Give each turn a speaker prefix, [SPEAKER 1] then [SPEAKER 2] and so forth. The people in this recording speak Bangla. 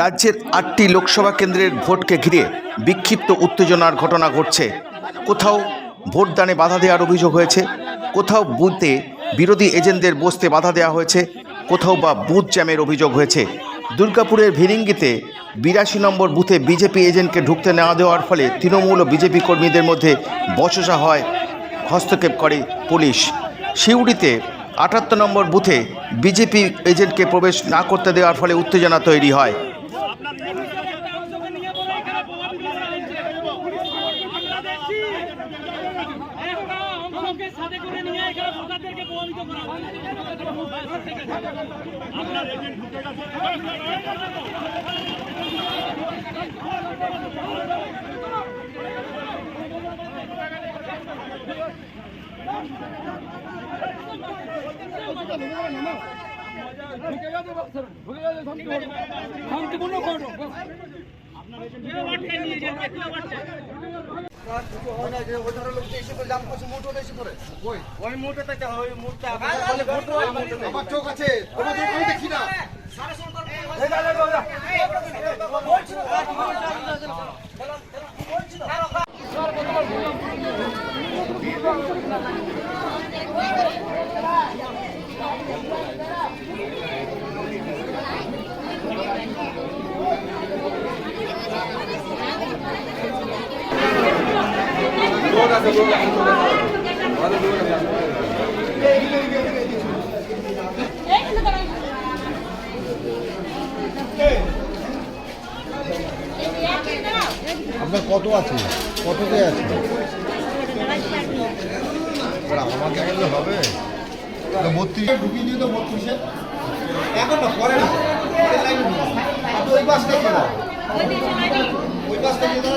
[SPEAKER 1] রাজ্যের আটটি লোকসভা কেন্দ্রের ভোটকে ঘিরে বিক্ষিপ্ত উত্তেজনার ঘটনা ঘটছে। কোথাও ভোটদানে বাধা দেওয়ার অভিযোগ হয়েছে, কোথাও বুথে বিরোধী এজেন্টদের বসতে বাধা দেওয়া হয়েছে, কোথাও বা বুথ জ্যামের অভিযোগ হয়েছে। দুর্গাপুরের ভিরিঙ্গিতে বিরাশি নম্বর বুথে বিজেপি এজেন্টকে ঢুকতে নেওয়া দেওয়ার ফলে তৃণমূল ও বিজেপি কর্মীদের মধ্যে বচসা হয়, হস্তক্ষেপ করে পুলিশ। সিউড়িতে আটাত্তর নম্বর বুথে বিজেপি এজেন্টকে প্রবেশ না করতে দেওয়ার ফলে উত্তেজনা তৈরি হয়।
[SPEAKER 2] সাথে করে নিয়ে এখানে ভোটারদেরকে প্রভাবিত করা। আপনার এজেন্ট ঢুকে গেছে। শান্তিপূর্ণ করো।
[SPEAKER 3] আমার চোখ আছে তোমার চোখ আমি না
[SPEAKER 4] আপনার কত আছে? কততে আছে? আমাকে বললে হবে। বত্রিশ
[SPEAKER 3] ঢুকিয়ে দিও তো বত্রিশে এখন না, পরে না। দিও। আর ওই পাশটাই খেলা।